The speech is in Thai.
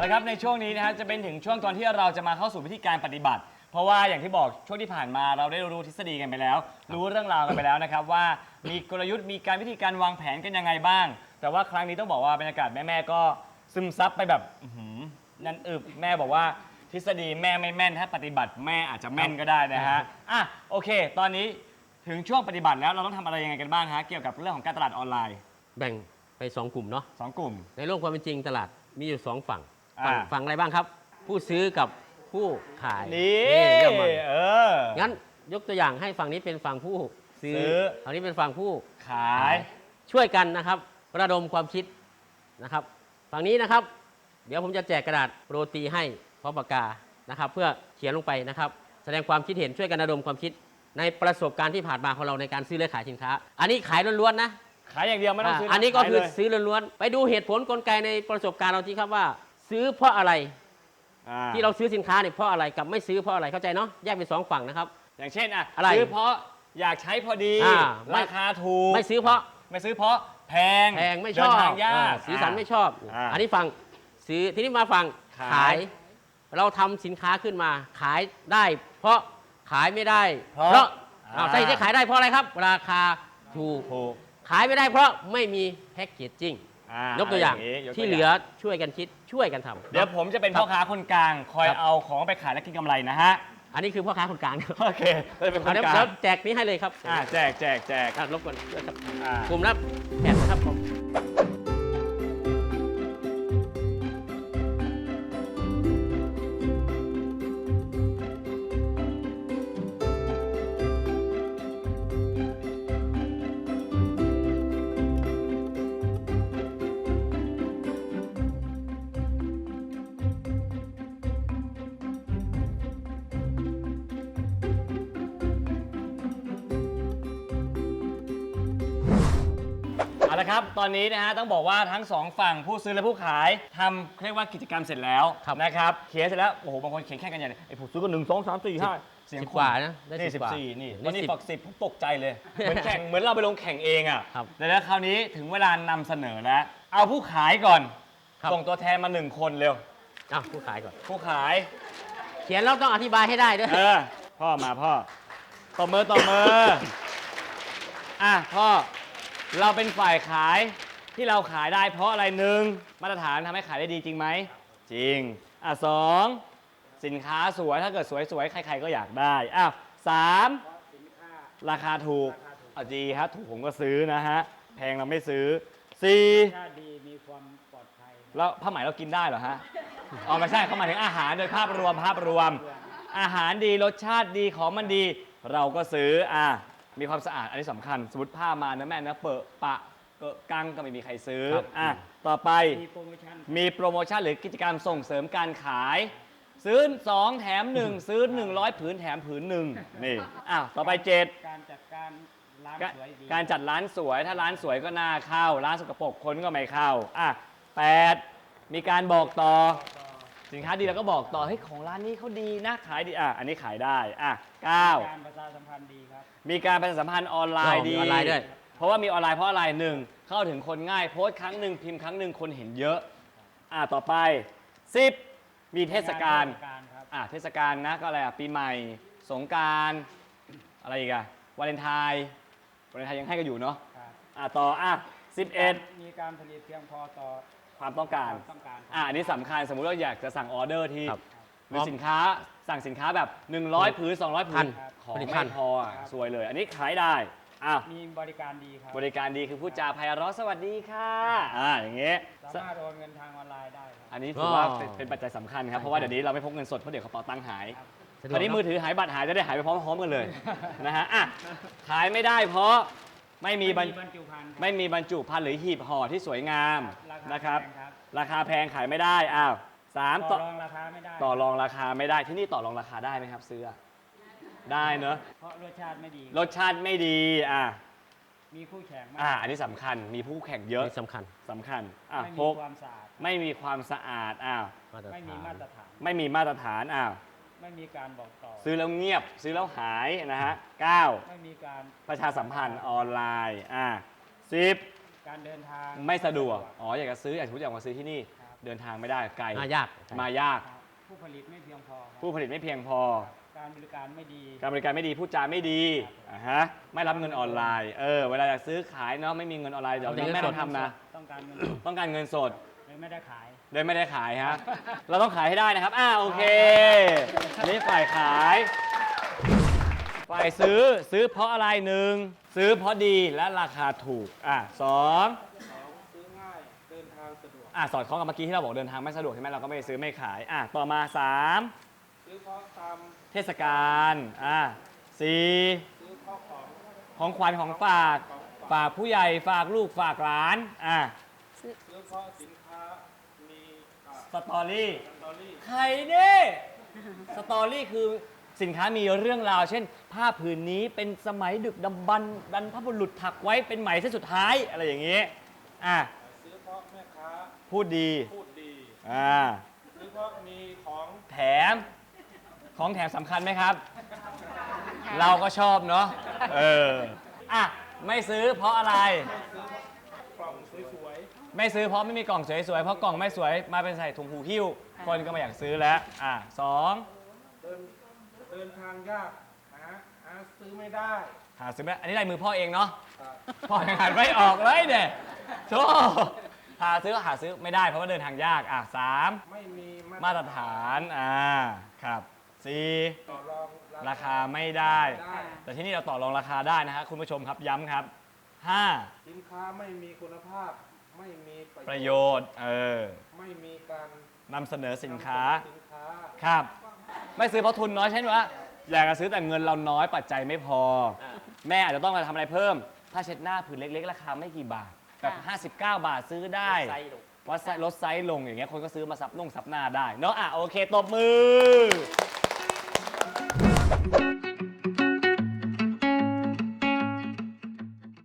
เอาละครับในช่วงนี้นะฮะจะเป็นถึงช่วงตอนที่เราจะมาเข้าสู่วิธีการปฏิบัติ เพราะว่าอย่างที่บอกช่วงที่ผ่านมาเราได้รู้ทฤษฎีกันไปแล้ว รู้เรื่องราวกันไปแล้วนะครับว่ามีกลยุทธ์มีการวิธีการวางแผนกันยังไงบ้าง แต่ว่าครั้งนี้ต้องบอกว่าบรรยากาศแม่ๆก็ซึมซับไปแบบอื้อหือนั่นอึบแม่บอกว่าทฤษฎีแม่ไม่แม่นถ้าปฏิบัติแม่อาจจะแม่นก็ได้นะฮะอะโอเค ตอนนี้ถึงช่วงปฏิบัติแล้วเราต้องทำอะไรยังไงกันบ้างฮะเกี่ยวกับเรื่องของการตลาดออนไลน์แบ่งไปสองกลุ่มเนาะสองกลุ่ม ในโลกความเป็นจริงตลาดมีอยู่สอง ฝั่งอ่าฝั่งฝั่งอะไรบ้างครับ ผู้ซื้อกับผู้ขายนี่เยี่ยมมากเออ งั้นยกตัวอย่างให้ฝั่งนี้เป็นฝั่งผู้ซื้อซื้อ ฝั่งนี้เป็นฝั่งผู้ ขาย ช่วยกันนะครับ ระดมความคิดนะครับ ฝั่งนี้นะครับ เดี๋ยวผมจะแจกกระดาษโรตีให้พร้อมปากกานะครับ เพื่อเขียนลงไปนะครับ แสดงความคิดเห็นช่วยกันระดมความคิด ในประสบการณ์ที่ผ่านมาของเราในการซื้อและขายสินค้า อันนี้ขายล้วนๆนะขายอย่างเดียวไม่ต้องซื้ออ่าอัอันนี้ก็คือซื้ซื้อล้วนๆไปดูเหตุผลกลไกในประสบการณ์เราที่ครับว่า ซื้อเพราะอะไรที่เราซื้อสินค้าเนี่ยเพราะอะไรกับไม่ซื้อเพราะอะไรเข้าใจเนาะแยกเป็นสองฝั่งนะครับ อย่างเช่นอะอะไรซื้อเพราะอยากใช้พอดีอ่าไม่ ราคาถูกไม่ซื้อเพราะไม่ซื้อเพราะแพงแพงไม่ชเดิอนบทางยากอ่าสีสันไม่ชอบ อ่าอันนี้ฝั่งซื้อทีนี้มาฝั่งขาย ขาย เราทำสินค้าขึ้นมา ขายได้ เพราะขายไม่ได้เพราะอ้าวใช่ที่ขายได้เพราะอะไรครับ ราคาถูกถูกขายไม่ได้เพราะไม่มีแพ็กเกจจิ้งายกตัวอย่างนี้ยกที่ตัวเหลือช่วยกันคิดช่วยกันทำเดี๋ยวผมจะเป็นพ่อค้าคนกลาง คอยครับเอาของไปขายและกินกำไรนะฮะ อันนี้คือพ่อค้าคนกลางโอเคเราจะเป็นคเอานเดี๋ยวกลาเดี๋ยงวแจกนี้ให้เลยครับอ่าแจกแจกแจก อะรบกวนด้วยครับอ่า กลุ่มละแผ่นนะครับผมเละครับ ตอนนี้นะฮะต้องบอกว่าทั้งสองฝั่งผู้ซื้อและผู้ขายทำเรียกว่ากิจกรรมเสร็จแล้วครับนะครับเขียนเสร็จแล้วโอ้โหบางคนเขียนแข่งกันใหญ่เลยไอ้ผู้ซื้อก็หนึ่งสองสามสี่ห้าเสียงสิบคกว่านะได้นี่สิสิบบกว่าสี่นี่ได้วันนี้สิบบอกสิบผมตกใจเลย เหมือนแข่งเหมือนเราไปลงแข่งเองอะครับแต่แล้วคราวนี้ถึงเวลานำเสนอแล้ว เอาผู้ขายก่อนครับส่งตัวแทนมาหนึ่งคนเร็วอะผู้ขายก่อน ผู้ขาย เขียนแล้วต้องอธิบายให้ได้ด้วยเออพ่อมาพ่อตบมือตบมืออะพ่อ เราเป็นฝ่ายขายที่เราขายได้เพราะอะไรหนึ่งมาตรฐานทำให้ขายได้ดีจริงไหม จริง อะสองสินค้าสวยถ้าเกิดสวยสวยๆใครๆก็อยากได้ อ้าวสามราคาถูกอะดีฮะถูกผมก็ซื้อนะฮะ แพงเราไม่ซื้อสี่ชาติดีมีความปลอดภัยแล้วผ้าไหมเรากินได้เหรอฮะ อ๋อไม่ใช่เขาหมายถึงอาหารโดยภาพรวมภาพรวม อาหารดีรสชาติดีของมันดี เราก็ซื้ออะ มีความสะอาดอันนี้สำคัญ สมมติผ้ามานะแม่นะเปอะปะเกอะกังก็ไม่มีใครซื้อครับ อะต่อไปมีโปรโมชั่น มีโปรโมชั่นหรือกิจกรรมส่งเสริมการขาย ซื้อ 2 แถม 1 ซื้อ 100 ผืนแถมผืนหนึ่งนี่อ้าวต่อไป7การจัดการร้านกาสวยดี การจัดร้านสวยถ้าร้านสวยก็น่าเข้า ร้านสกปรกคนก็ไม่เข้าอะแปดมีการบอกต่อต่อ สินค้าดีเราก็บอกต่อให้ยของร้านนี้เขาดีนะขายดีอะอันนี้ขายได้อะเก้าการประชาสัมพันธ์ดีครับ มีการประชาสัมพันธ์ออนไลน์อ๋อมีดี ออนไลน์ด้วย เพราะว่ามีออนไลน์เพราะอะไรหนึ่งเข้าถึงคนง่ายโพสต์ครั้งหนึ่งพิมพ์ครั้งหนึ่งคนเห็นเยอะอะต่อไป 10 มีเทศกาลเทศกาลครับอะเทศกาลนะก็อะไรอะปีใหม่ สงกรารอะไรอีกอะวาเลนไทน์วาเลนไทน์ยังให้กันอยู่เนาะครับอะต่ออะ11 มีการผลิตเพียงพอต่อ ความต้องการความต้องการอะอันนี้สำคัญสมมุติเราอยากจะสั่งออเดอร์ที่ครับหรือสินค้าสั่งสินค้าแบบ 100ผืน200ผืพันนของผลิตไม่ภัณฑ์ พออะสวยเลย อันนี้ขายได้อะมีบริการดีครับ บริการดีคือพูดจาไพเราะสวัสดีค่ะอ่าอย่างเงี้ย สามารถโอนเงินทางออนไลน์ได้ครับ อันนี้ถือว่าอ๋อเป็นเป็นปัจจัยสำคัญครับ เพราะว่าเดี๋ยวนี้เราไม่พกเงินสดเพราะเดี๋ยวกระเป๋าตังค์หายครับสะดควราวนี้กเะมือถือหายบัตรหายจะได้หายไปพร้อมๆกันเลย นะฮะอะขายไม่ได้เพราะ ไม่มีบรรบรรจุภัณฑ์ครับ ไม่มีบรรจุภัณฑ์หรือหีบห่อที่สวยงามราคานะครับ แพงครับ ราคาแพงขายไม่ได้อ้าวสามต่ต่ออรองราคาไม่ได้ ต่อรองราคาไม่ได้ที่นี่ต่อรองราคาได้ไหมครับซื้ออะได้เนอะเพราะรสชาติไม่ดี รสชาติไม่ดีอะมีคู่แข่งมากอะอันนี้สำคัญมีผู้แข่งเยอะนี่สำคัญสำคัญอะไม่หมีกความสะอาด ไม่มีความสะอาดอ้าวมาตรไม่มีฐานมาตรฐาน ไม่มีมาตรฐานอ้าว ไม่มีการบอกต่อ ซื้อแล้วเงียบ ซื้อแล้วหายนะฮะเก้าไม่มีการประชาสัมพันธ์ออนไลน์อะสิบการเดินทางไม่สะดวกอ๋ออยากจะซื้ออยากสมมติอยากมาซื้อที่นี่ ครับเดินทางไม่ได้ไกลมายาก มายากครับผู้ผลิตไม่เพียงพอครับผู้ผลิตไม่เพียงพอ การบริการไม่ดี การบริการไม่ดีพูดจาไม่ดีอ่าฮะไม่รับเงินออนไลน์เออเวลาอยากซื้อขายเนาะไม่มีเงินออนไลน์เดี๋ยวนี้แม่ต้องทำนะ ต้องการเงิน ต้องการเงินสด เลยไม่ได้ขาย เลยไม่ได้ขายฮะ เราต้องขายให้ได้นะครับ อ่าโอเคอันนี้ฝ่ายขาย ฝ่ายซื้อซื้อเพราะอะไรหนึ่งซื้อเพราะดีและราคาถูก อะสองซื้อง่ายเดินทางสะดวก อะสอดคล้องกับเมื่อกี้ที่เราบอกเดินทางไม่สะดวกใช่ไหมเราก็ไม่ซื้อไม่ขาย อะต่อมาสามซื้อเพราะตามเทศกาล อะสี่ซื้อเพราะของของขวัญของฝาก ฝากผู้ใหญ่ฝากลูกฝากหลาน อะซื้อเพราะสินค้ามีอ่า สตอรี่สตอรี่ใครเนี่ยสตอรี่คือสินค้ามีเรื่องราว เช่น ผ้าผืนนี้เป็นสมัยดึกดำบรรพ์บรรพบุรุษถักไว้เป็นไหมเส้นสุดท้ายอะไรอย่างนี้อะซื้อเพราะแม่ค้าพูดดีพูดดีอ่าซื้อเพราะมีของแถมของแถมสำคัญไหมครับ เราก็ชอบเนาะเอออะไม่ซื้อเพราะอะไรกล่องสวย ไม่ซื้อเพราะไม่มีกล่องสวยๆ เพราะกล่องไม่สวยมาเป็นใส่ถุงหูหิ้ว คนก็ไม่อยากซื้อแล้ว อะสองๆเดินเดินทางยากหาหาซื้อไม่ได้หาซื้อไม่ได้อันนี้ลายมือพ่อเองเนาะ ครับพ่อยังหันไม่ออกเลยเนี่ยโธ่หาซื้อก็หาซื้อไม่ได้เพราะว่าเดินทางยาก อะสามไม่มีมาตรฐาน อ่า ครับสี่ต่อรองราคาไม่ได้ ได้แต่ที่นี่เราต่อรองราคาได้นะฮะคุณผู้ชมครับย้ำครับห้า สินค้าไม่มีคุณภาพ ไม่มีประโยชน์เออไม่มีการนำเสนอสินค้า สินค้าครับ ไม่ซื้อเพราะทุนน้อยใช่ไหมว่า อยากจะซื้อแต่เงินเราน้อยปัจจัยไม่พอ แม่อาจจะต้องมาทำอะไรเพิ่มถ้าเช็ดหน้าผืนเล็ก ๆ ราคาไม่กี่บาท แบบ 59 บาทซื้อได้ ไซส์ลงวัดไซส์ลดไซส์ลงอย่างเงี้ยคนก็ซื้อมาซับนุ่งซับหน้าได้เนาะอะโอเคตบมือ